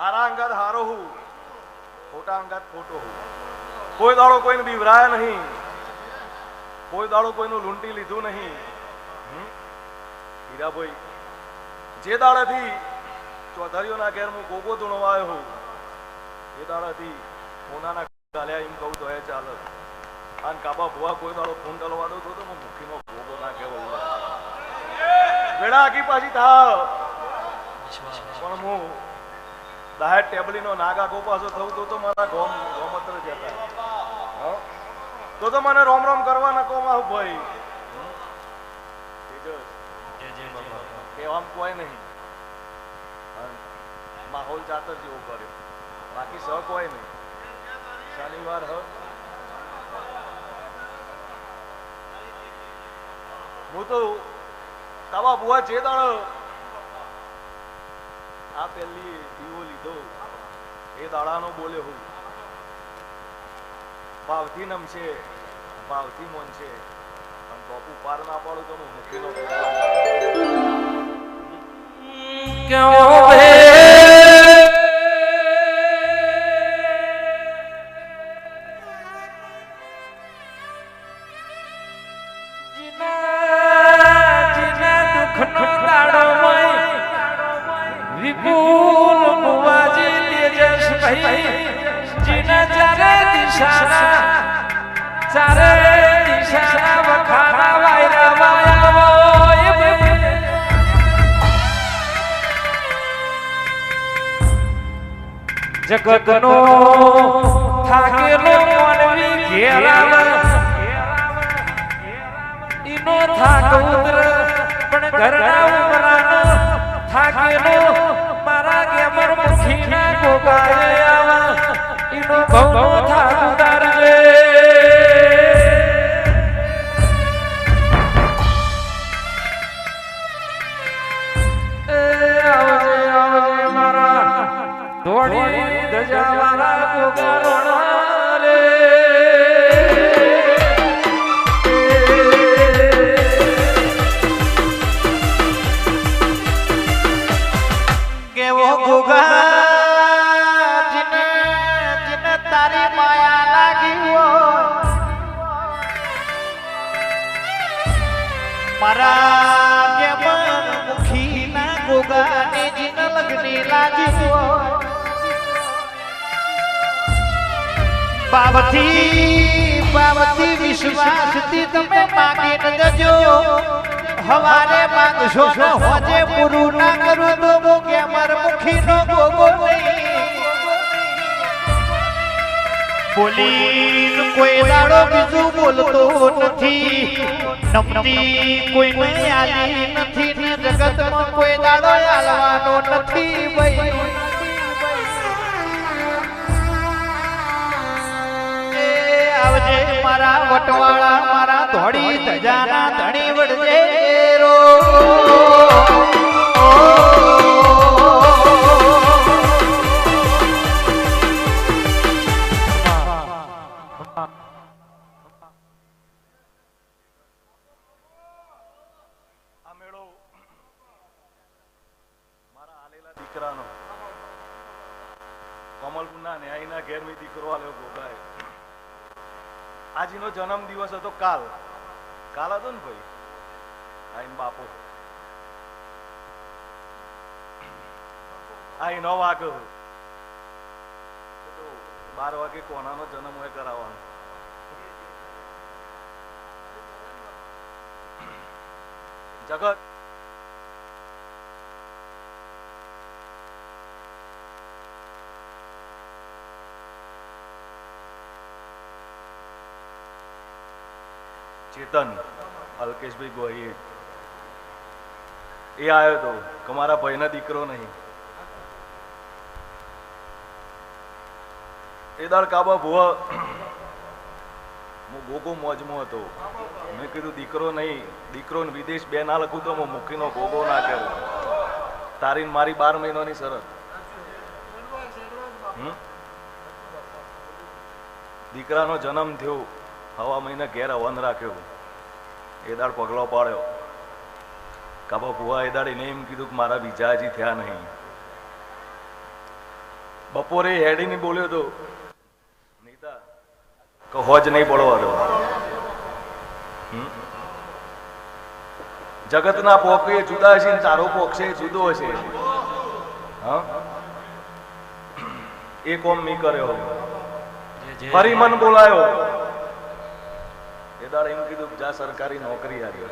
હારા અંગાત હારો હું ખોટા અંગાત ખોટો હું કોઈ દાડો કોઈને બીવરાયા નહીં, કોઈ દાડો કોઈનું લૂંટી લીધું નહીં? હીરાભાઈ, જે દાડાથી ચોધારીઓના ઘેર હું ગોગો ધૂણવાયો હું, એ દાડાથી મોનાના ગાલ્યા એમ કહું તો એ ચાલે. અને કાબા ભુવા કોઈ દાડો ફોન ટલવાડો તો તો હું મુખીનો ગોગો ના કહેવો વેળા આગી પાછી થાવ. પણ હું દાહેર ટેબલીનો નાગા ગોપાસો થવું તો તો મારા ગોમ ગોમત્ર જતા. તો તો મને રોમ રોમ કરવા ન કોમ આવ ભાઈ? તેજસ, કોઈ નહીં. માહોલ જાત જ એવો કર્યો. બાકી સહ કોઈ નહીં. શનિવાર હ. હું તો તાવા બુઆ જે દાડો આ પહેલી દીવો લીધો. એ દાડાનો બોલે હું, ભાવથી નમશે, ભાવથી મોનશે, પણ બાપુ પાર ના પાડું તો હું મૂકીનો વિપુલ બુવાજી તેજસભાઈ જીના ચારે દિશાના ચારે દિશાના વખાના વાયરા વાયા જગતનો થાકેલો માનવી ઘેરાવ ઈનો થાક ઉતર પણ ઘરના ઉમરાનો થાકેલો મારા ગેમર મુખીના ગોગાએ આવા. ઇનો ભવનો થાક મારા ધોળી ધજા વાળા ગોગારોણા માયા લાગી હોય. મારા બાબથી બાબથી વિશ્વાસથી તમે માગીને જજો. હવારે માંગશો ને હોજે પૂરું ના કરું તો મો કે માર મુખી નો ગોગો નહીં બોલી કોઈ દાડો બીજું બોલતો નથી. નમતી કોઈ ને આલી નથી, ને જગતમાં કોઈ દાડો આલવાનો નથી ભાઈ. આવજે મારા વટવાળા, મારા ધોળી ધજાના ધણી વડજે દીકરાનો કમલપુરના ન્યાયના ઘેરમી દીકરો આલ્યો ગોગાએ આજીનો જન્મ દિવસ હતો કાલ કાલ હતો ને ભાઈ આ એમ બાપો આ એનો વાગ બાર વાગે કોનાનો જન્મ હોય કરાવવાનો. જગત. ચેતન, અલ્કેશભાઈ ગોહિલ. એ આવ્યો હતો કે મારા ભાઈના દીકરો નહીં. એ દાળ કાબા ભુવા. હું ગોગો મોજમાં હતો. મેં કીધું, દીકરો નહીં દીકરો વિદેશ બે ના લખું તો હું મૂકીનો ગોગો ના કરું. તારી મારી બાર મહિનાની શરત. દીકરાનો જન્મ થયો, હવા મહિને ઘેર હવન રાખ્યો. એ દાડ પગલો પાડ્યો. કાબા ભુવા એ દાડ એને એમ કીધું કે મારા બીજા હજી થયા નહીં. બપોરે હેડી ની બોલ્યો તો કે હોજ નહીં હમ? જગતના પોકે જુદા છે ને તારો પોક છે જુદો છે. હા? એ કોમ નહીં કર્યો. ફરી મન બોલાયો. એ દાડે એમ કીધું જા સરકારી નોકરી આવી?